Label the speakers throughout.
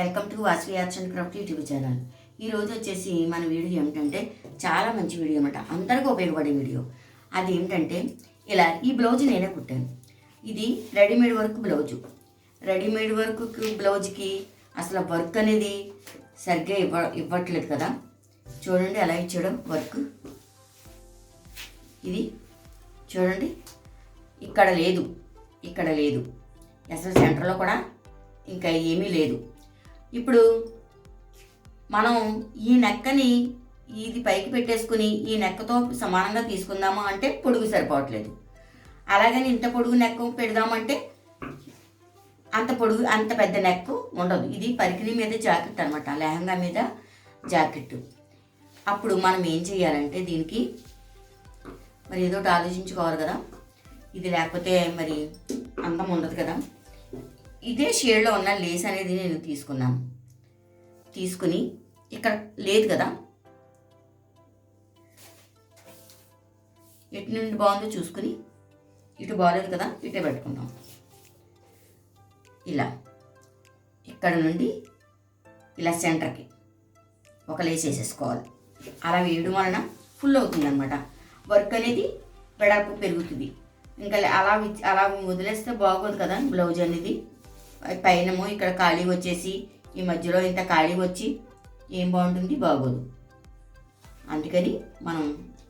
Speaker 1: Welcome to Vasavi arts and craft YouTube channel. ఈ రోజు వచ్చేసి మన వీడియో ఏమిటంటే చాలా మంచి వీడియో అనమాట అందరికీ ఉపయోగపడే వీడియో. అది ఏమిటంటే ఇలా ఈ బ్లౌజ్ నేనే కుట్టాను. ఇది readymade work blouse. Readymade work బ్లౌజ్కి అసలు వర్క్ అనేది సరిగ్గా ఇవ్వ ఇవ్వట్లేదు కదా. చూడండి ఎలా ఇచ్చాడో వర్క్. ఇది చూడండి. ఇక్కడ లేదు. ఇక్కడ లేదు. అసలు సెంటర్లో కూడా ఇంకా ఏమీ లేదు. ఇప్పుడు మనం ఈ నెక్కని ఇది పైకి పెట్టేసుకుని ఈ నెక్కతో సమానంగా తీసుకుందామా అంటే పొడుగు సరిపోవట్లేదు. అలాగని ఇంత పొడుగు నెక్క పెడదామంటే అంత పొడుగు అంత పెద్ద నెక్ ఉండదు. ఇది పరికిణి మీద జాకెట్ అనమాట లెహంగా మీద జాకెట్ అప్పుడు మనం ఏం చేయాలంటే దీనికి మరి ఏదో ఆలోచించుకోవాలి కదా. ఇది లేకపోతే మరి అందం ఉండదు కదా. ఇదే షేడ్లో ఉన్న లేస్ అనేది నేను తీసుకున్నాను. తీసుకుని ఇక్కడ లేదు కదా. ఎటు నుండి బాగుందో చూసుకుని ఇటు బాగాలేదు కదా ఇటే పెట్టుకుందాం. ఇలా. ఇక్కడ నుండి ఇలా సెంటర్కి ఒక లేస్ వేసేసుకోవాలి. అలా వేయడం వలన ఫుల్ అవుతుంది అనమాట వర్క్ అనేది వెడల్పు పెరుగుతుంది. ఇంకా అలా అలా వదిలేస్తే బాగోదు కదా బ్లౌజ్ అనేది. పైనము ఇక్కడ ఖాళీ వచ్చేసి ఈ మధ్యలో ఇంత ఖాళీ వచ్చి ఏం బాగుంటుంది? బాగోదు. అందుకని మనం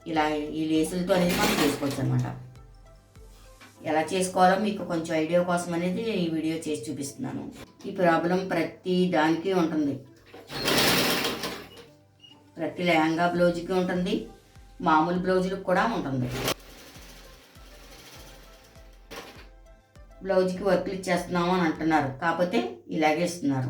Speaker 1: ఇలా ఈ లేసులతో అనేది మనం చేసుకోవచ్చు అనమాట ఎలా చేసుకోవాలో మీకు కొంచెం ఐడియా కోసం అనేది ఈ వీడియో చేసి చూపిస్తున్నాను. ఈ ప్రాబ్లం ప్రతి దానికి ఉంటుంది. ప్రతి లెహంగా బ్లౌజ్కి ఉంటుంది. మామూలు బ్లౌజులకు కూడా ఉంటుంది. బ్లౌజ్కి వర్క్లు ఇచ్చేస్తున్నాము అని అంటున్నారు. కాకపోతే ఇలాగే ఇస్తున్నారు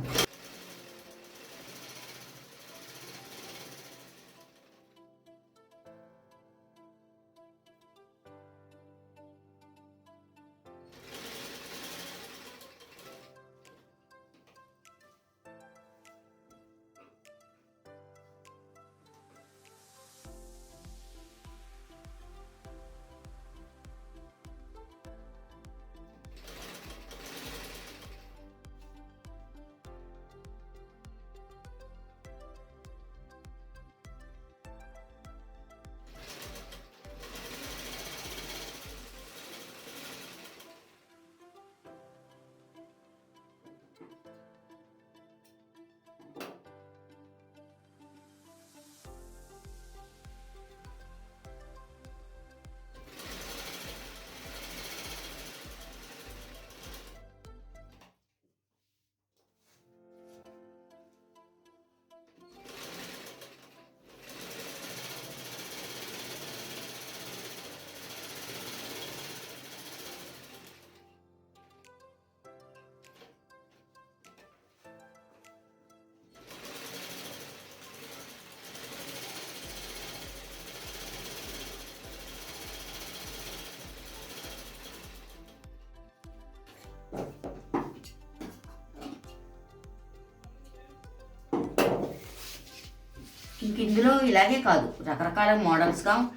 Speaker 1: ఇలాగే కాదు. రకరకాల మోడల్స్గా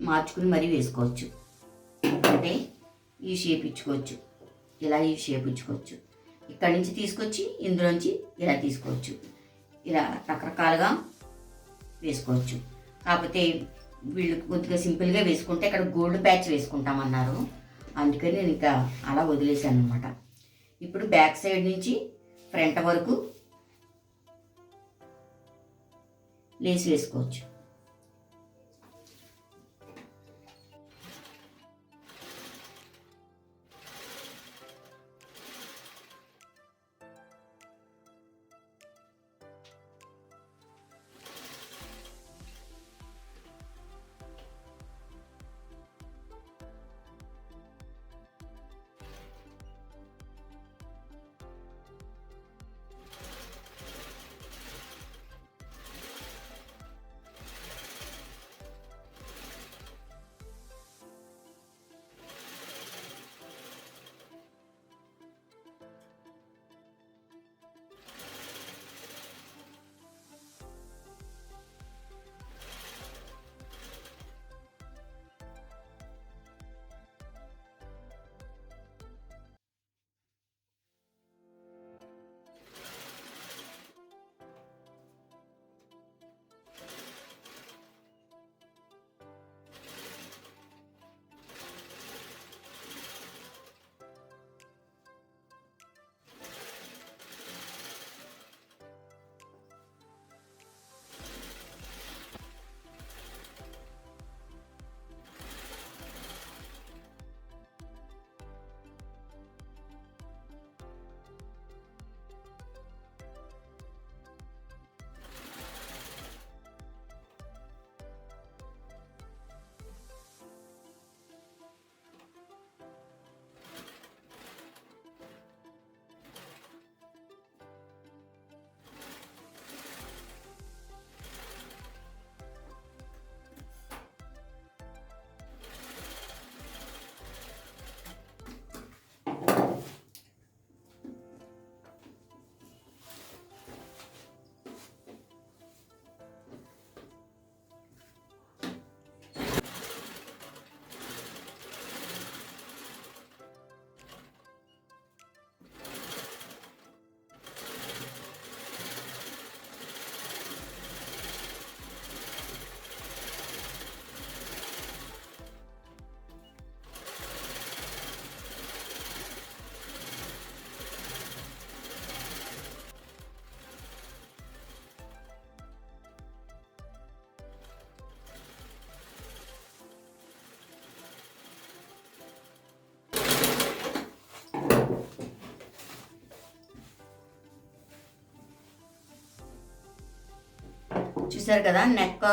Speaker 1: మార్చుకుని మరీ వేసుకోవచ్చు. అంటే ఈ షేప్ ఇచ్చుకోవచ్చు. ఇలా ఈ షేప్ ఇచ్చుకోవచ్చు. ఇక్కడి నుంచి తీసుకొచ్చి ఇందులోంచి ఇలా తీసుకోవచ్చు. ఇలా రకరకాలుగా వేసుకోవచ్చు. కాకపోతే వీళ్ళు కొద్దిగా సింపుల్గా వేసుకుంటే ఇక్కడ గోల్డ్ ప్యాచ్ వేసుకుంటామన్నారు. అందుకని నేను ఇంకా అలా వదిలేశాను అనమాట ఇప్పుడు బ్యాక్ సైడ్ నుంచి ఫ్రంట్ వరకు లేస్ వేసుకోవచ్చు. చూసారు కదా నెక్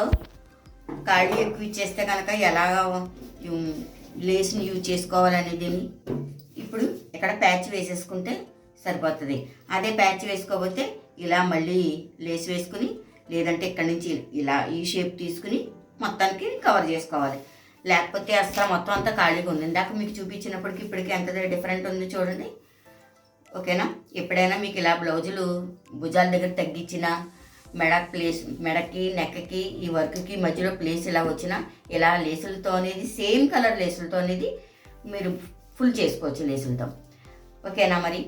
Speaker 1: ఖాళీ ఎక్కువ ఇచ్చేస్తే కనుక ఎలా లేస్ని యూజ్ చేసుకోవాలనేది. ఇప్పుడు ఇక్కడ ప్యాచ్ వేసేసుకుంటే సరిపోతుంది. అదే ప్యాచ్ వేసుకోకపోతే ఇలా మళ్ళీ లేస్ వేసుకుని లేదంటే ఇక్కడి నుంచి ఇలా ఈ షేప్ తీసుకుని మొత్తానికి కవర్ చేసుకోవాలి. లేకపోతే అసలు మొత్తం అంతా ఖాళీగా ఉంది. ఇందాక మీకు చూపించినప్పటికి ఇప్పటికి ఎంత డిఫరెంట్ ఉంది చూడండి. ఓకేనా? ఎప్పుడైనా మీకు ఇలా బ్లౌజులు భుజాల దగ్గర తగ్గించిన మెడ ప్లేస్ మెడకి నెక్కకి ఈ వర్క్కి మధ్యలో ప్లేస్ ఇలా వచ్చిన ఇలా లేసులతో అనేది సేమ్ కలర్ లేసులతో అనేది మీరు ఫుల్ చేసుకోవచ్చు లేసులతో. ఓకేనా మరి?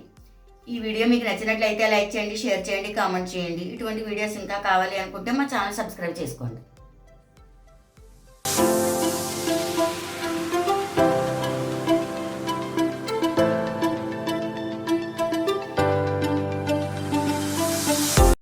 Speaker 1: ఈ వీడియో మీకు నచ్చినట్లయితే లైక్ చేయండి షేర్ చేయండి కామెంట్ చేయండి. ఇటువంటి వీడియోస్ ఇంకా కావాలి అనుకుంటే మా ఛానల్ సబ్స్క్రైబ్ చేసుకోండి.